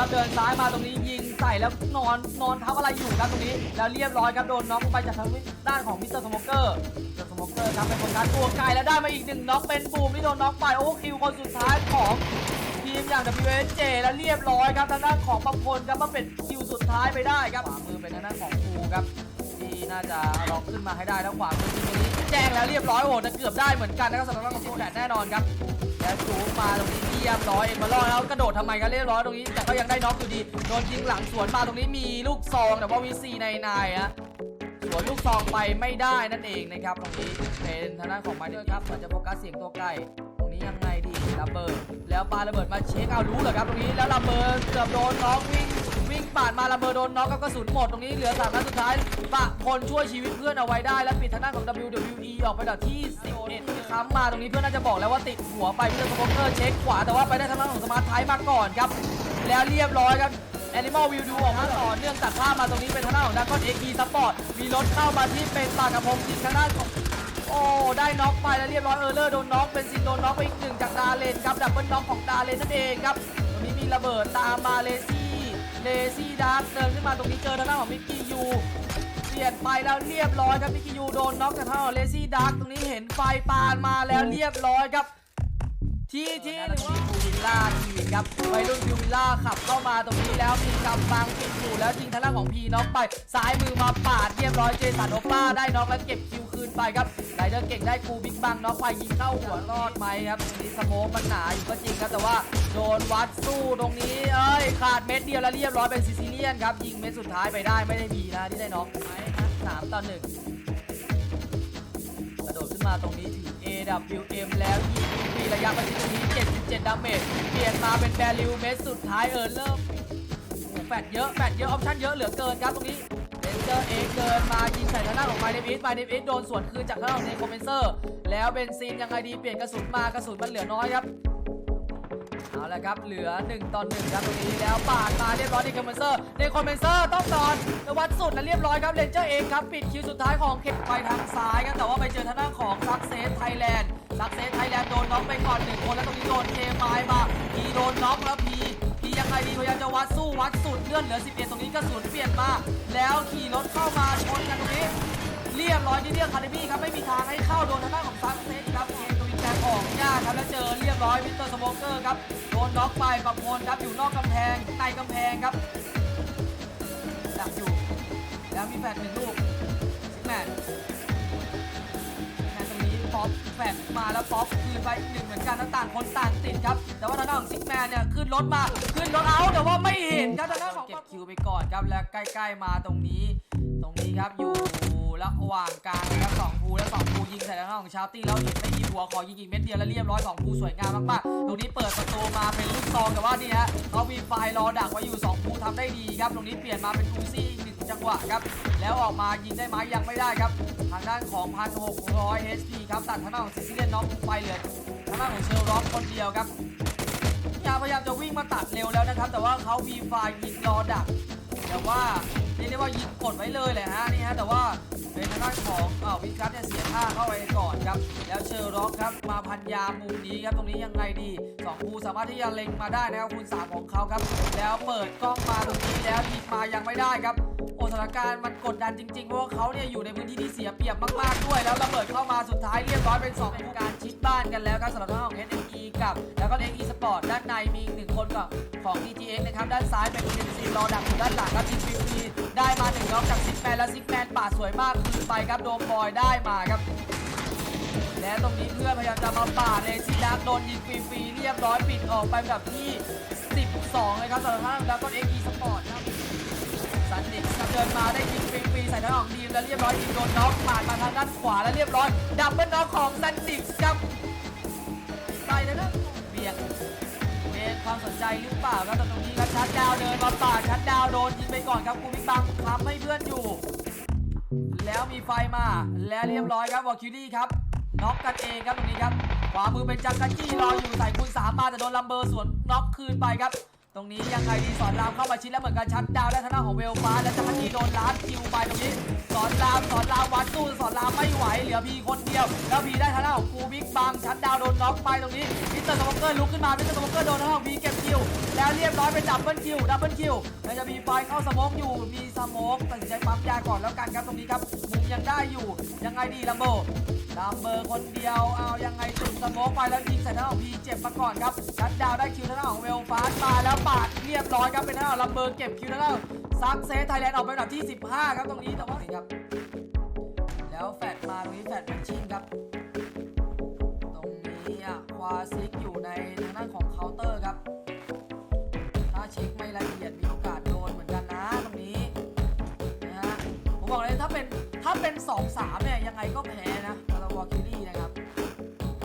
ครับเดินซ้ายมาตรงนี้ยิงใส่แล้วนอนนอนทับอะไรอยู่ครับตรงนี้ แล้วเรียบร้อยครับโดนน็อกไปจากทางด้านของมิสเตอร์สโมเกอร์มิสเตอร์สโมเกอร์ครับเป็นคนการตัวไกลแล้วได้มาอีกหนึ่งน็อกเป็นบูมที่โดนน็อกไปโอ้คิวคนสุดท้ายของทีมอย่าง WSJ แล้วเรียบร้อยครับทางด้านของบางคนครับมาเป็นคิวสุดท้ายไปได้ครับขวามือเป็นทางด้านของครูครับที่น่าจะลอกขึ้นมาให้ได้แล้วขวามือตรงนี้แจ้งแล้วเรียบร้อยโอ้โหแต่เกือบได้เหมือนกันนะครับสำหรับของโซแดดแน่นอนครับแล้วจูงมาตรงนี้ รียบร้อยเอ็มมาล่อแล้วกระโดดทำไมกันเรียบร้อยตรงนี้ แต่ก็ยังได้น็อกอยู่ดี โดนยิงหลังสวนมาตรงนี้มีลูกซองแต่ว่าวีซีในนายฮะสวนลูกซองไปไม่ได้นั่นเองนะครับตรงนี้เป็นทางด้านของไมเดอร์ครับเหมือนจะโฟกัสเสียงตัวไกลตรงนี้ยังไง ระเบิดแล้วปาระเบิดมาเช็คเอารู้เหรอครับตรงนี้แล้วระเบิดเกือบโดนน็อกวิ่งวิ่งปาดมาระเบิดโดนน็อกกับกระสุนหมดตรงนี้เหลือสามนัดสุดท้ายปะพลช่วยชีวิตเพื่อนเอาไว้ได้และปิดทางด้านของ WWE ออกไปดับที่11ค้ำมาตรงนี้เพื่อนน่าจะบอกแล้วว่าติดหัวไปเพื่อนสโมเกอร์เช็คขวาแต่ว่าไปได้ทางด้านของสมาร์ทไทมาก่อนครับแล้วเรียบร้อยครับ Animal View ดูออกมาต่อเนื่องตัดภาพมาตรงนี้เป็นทางด้านของดักคอนเอ็กซ์ซัพพอร์ตมีรถเข้ามาที่เป็นปากกระพงยิงทางด้านของ โอ้ได้น็อกไปแล้วเรียบร้อยเออร์เลอร์โดนน็อกเป็นซินโดนน็อกไปอีกหนึ่งจากดาเลนครับดับเบิลน็อกของดาเลนนั่นเองครับตรงนี้มีระเบิดตามมาเลซี่เลซี่ดาร์เดินขึ้นมาตรงนี้เจอทางด้านของมิกกี้ยูเปลี่ยนไปแล้วเรียบร้อยครับมิกกี้ยูโดนน็อกจากทางด้านของเลซี่ดาร์ตรงนี้เห็นไฟปานมาแล้วเรียบร้อยครับทีทีหรือว่า ลล่าทีมครับวัยรุ่นพูวิลล่าขับเข้ามาตรงนี้แล้วมีกำบังปิดอยู่แล้วยิงทางด้านของพีน็อกไปซ้ายมือมาปาดเรียบร้อยเจสันโอป้าได้น็อกแล้วเก็บคิวคืนไปครับไรเดอร์เก่งได้กูบิ๊กบังน็อกไปยิงเข้าหัวรอดไหมครับตรงนี้สโมกมันหนาอยู่ก็จริงครับแต่ว่าโดนวัดสู้ตรงนี้เอ้ยขาดเม็ดเดียวแล้วเรียบร้อยเป็นซิซิเลียนครับยิงเม็ดสุดท้ายไปได้ไม่ได้มีนะที่ได้น็อกไหมครับสามต่อหนึ่งกระโดดขึ้นมาตรงนี้ถึง AWM แล้วยิง ระยะประชิดตรงนี้77 ดาเมจ เปลี่ยนมาเป็นแบริวเมสสุดท้ายเออเริ่มโอ้แฟดเยอะ แฟดเยอะ ออปชั่นเยอะเหลือเกินครับตรงนี้เรนเจอร์เองเกินมายิงใส่ทางด้านของไมเดวิสไมเดวิสโดนสวนคืนจากทางด้านของเนโคเมนเซอร์ แล้วเบนซีนยังไงดี เปลี่ยนกระสุนมากระสุนมันเหลือน้อยครับเอาละครับ เหลือ 1ต่อ1ครับตรงนี้แล้วปาดมาเรียบร้อยในคอมเมนเซอร์ในคอมเมนเซอร์ต้องนอนต่วัดสุดและเรียบร้อยครับเลนเจอร์เองครับ ปิดคิวสุดท้ายของเข็มไปทางซ้ายครับแต่ว่าไปเจอทางด้านของซักเซสไทยแลนด์ ซักเซสไทยแลนด์โดนน็อกไปก่อนหนึ่งคนแล้วตรงนี้โดนเคมายมาพีโดนน็อกแล้วพีพียังไงดีพยายามจะวัดสู้วัดสุดเลื่อนเหลือ 11 ตรงนี้กระสุนเปลี่ยนมา แล้วขี่รถเข้ามาชนกันตรงนี้ เรียบร้อยที่เรียกคาร์ดบี้ครับไม่มีทางให้เข้าโดนทางด้านของซักเซสครับเกมตัววินแกออกยากครับแล้วเจอเรียบร้อยมิสเตอร์สโมเกอร์ครับโดนน็อกไปประพลครับอยู่นอกกำแพงในกำแพงครับดักอยู่แล้วมีแฟดหนึ่งลูกซิกแมน ป๊อปแฟดมาแล้วป๊อปคืนไปอีกหนึ่งเหมือนกันแล้วต่างคนต่างติดครับ แต่ว่าทางด้านของซิกแมนเนี่ยขึ้นรถมาขึ้นรถเอาแต่ว่าไม่เห็นครับทางด้านของเก็บคิวไปก่อนครับแล้วใกล้ ๆมาตรงนี้ ตรงนี้ครับอยู่ระหว่างกลางนะครับสองภูแล้วสองภูยิงใส่ทางด้านของชาตี้แล้วเห็นไม่มีหัวขอยิงอีกเม็ดเดียวแล้วเรียบร้อยสองภูสวยงามมากๆตรงนี้เปิดประตูมาเป็นลูกซองแต่ว่านี่ฮะเขามีไฟรอดักไว้อยู่สองภูทำได้ดีครับ ตรงนี้เปลี่ยนมาเป็นฟูซี่อี จังหวะครับ แล้วออกมายิงได้ไหมยังไม่ได้ครับ ทางด้านของ 1,600 HP ครับตัดทางด้านของซิซิเลียนน็อกไปเหลือทางด้านของเชลร็อกคนเดียวครับยาพยายามจะวิ่งมาตัดเร็วแล้วนะครับ แต่ว่าเขามีไฟล์ยิงรอดัก แต่ว่าเรียกได้ว่ายิงกดไว้เลยแหละฮะนี่ฮะแต่ว่าเป็นทางด้านของอ่าวิคัสเนี่ยเสียท่าเข้าไปก่อนครับ แล้วเชอร์ร็อกครับมาพันยามุมนี้ครับตรงนี้ยังไงดีสองภูสามารถที่จะเล็งมาได้นะครับคูณสามของเขาครับ แล้วเปิดกล้องมาตรงนี้แล้วยิงมายังไม่ได้ครับ อสถานการณ์มันกดดันจริงๆเพราะว่าเขาเนี่ยอยู่ในพื้นที่ที่เสียเปรียบมากๆด้วย แล้วระเบิดเข้ามาสุดท้ายเรียบร้อยเป็น2เป็นการชิดบ้านกันแล้วครับสำหรับทางของ SME กับ แล้วก็ XE Sport ด้านในมีอีกหนึ่งคนกับของ DGX นะครับด้านซ้ายเป็น KTC รอดักอยู่ด้านหลังครับ g ี p ได้มาหนึ่งน็อกจากซิกแมนและซิกแมนป่าดสวยมากคืนไปครับโดมบอยได้มาครับและตรงนี้เพื่อนพยายามจะมาป่าดเลยซีดักโดนยิงฟรีๆเรียบร้อยปิดออกไปแบบที่ 12 เลยครับสำหรับทางแล้วก็ XE Sport ครับ นนิกเดินมาได้ยิงฟรีๆใส่ทางของดีมแล้วเรียบร้อยยิงโดนน็อกผ่านมาทางด้านขวาแล้วเรียบร้อยดับเบิลน็อกของซันนิกครับไปแล้วนะเบียงเบนความสนใจหรือเปล่าครับแต่ตรงนี้ครับชัดดาวเดินมาป่าดชัดดาวโดนยิงไปก่อนครับกูมิกบังทำให้เพื่อนอยู่ แล้วมีไฟมาและเรียบร้อยครับวอลคิวดี้ครับน็อกกันเองครับตรงนี้ครับขวามือเป็นจักรจี้รออยู่ใส่คูณสามมาแต่โดนลัมเบอร์สวนน็อกคืนไปครับ ตรงนี้ยังไงดีสอนรามเข้ามาชิดแล้วเหมือนกันชัดดาวน์ได้ทางด้านของเวลฟ้าแล้วจะพันทีโดนล้านคิวไปตรงนี้ สอนรามสอนรามวัดสู้สอนรามไม่ไหวเหลือพีคนเดียว แล้วพีได้ทางด้านของกูบิ๊กบังชัดดาวโดนน็อกไปตรงนี้ เมเกอร์ลุกขึ้นมามิสเตอร์สโมเกอร์โดนทางด้านของพีเก็บคิว แล้วเรียบร้อยเป็นดับเบิลคิวดับเบิลคิวแล้วจะมีไฟเข้าสโมกอยู่ มีสโมกตัดสินใจปั๊มยาก่อนแล้วกันครับตรงนี้ครับมุมยังได้อยู่ ยังไงดีลัมโบลามเบอร์คนเดียว เอายังไงจุดสโมกไปแล้วยิงใส่หน้าของพีเจ็บมาก่อนครับชัดดาวได้คิวทางด้าของเวลฟาสมาแล้วปาดเรียบร้อยครับเป็นทางด้าของลามเบอร์เก็บคิวทางด้าซักเซสไทยแลนด์ออกไปอันดับที่ 15 ครับตรงนี้แต่ว่าครับ แล้วแฟดมาตรงนี้แฟดเป็นชิงครับ ตรงนี้อะควาซิ เช็คไม่ละเอียดมีโอกาสโดนเหมือนกันนะตรงนี้นะฮะผมบอกเลยถ้าเป็นถ้าเป็น 2 3 เนี่ยยังไงก็แพ้นะคาร์วอลคิลี่นะครับ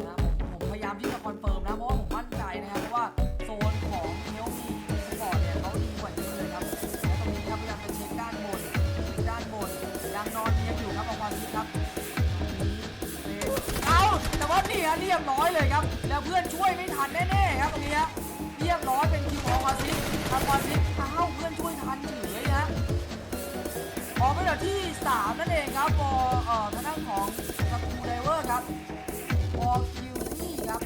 นะผมผมพยายามที่จะคอนเฟิร์มนะเพราะว่าผมมั่นใจนะครับเพราะว่าโซนของเทลมีสปอร์ตเนี่ยเขาดีกว่าเยอะเลยครับและตรงนี้ครับพยายามไปเช็คด้านบนเช็คด้านบนยังนอนเนียนอยู่ครับเอาความคิดครับเป็นเอาแต่ว่านี่ฮะเรียบร้อยเลยครับแล้วเพื่อน บอคิวนี่ครับ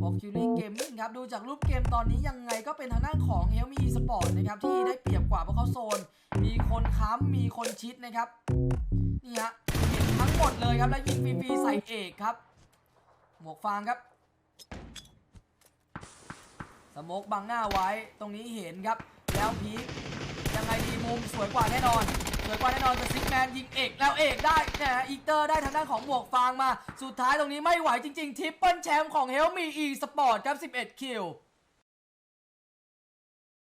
บอคิวนี่เกมมิ่งครับ ดูจากรูปเกมตอนนี้ยังไงก็เป็นทางด้านของเฮลมีสปอร์ตนะครับ ที่ได้เปรียบกว่าเพราะเขาโซน มีคนค้ำมีคนชิดนะครับ นี่ฮะเห็นทั้งหมดเลยครับ แล้วยิงฟรีๆใส่เอกครับ หมวกฟางครับสมกบังหน้าไว้ตรงนี้เห็นครับ แล้วพีคยังไงดีมุมสวยกว่าแน่นอน วยกว่าแน่นอนจะซิกแมนยิงเอกแล้วเอกได้นะฮะอีเตอร์ได้ทางด้านของหมวกฟางมา สุดท้ายตรงนี้ไม่ไหวจริงๆทิปเปิลแชมป์ของเฮลมีอีสปอร์ตครับ 11 คิว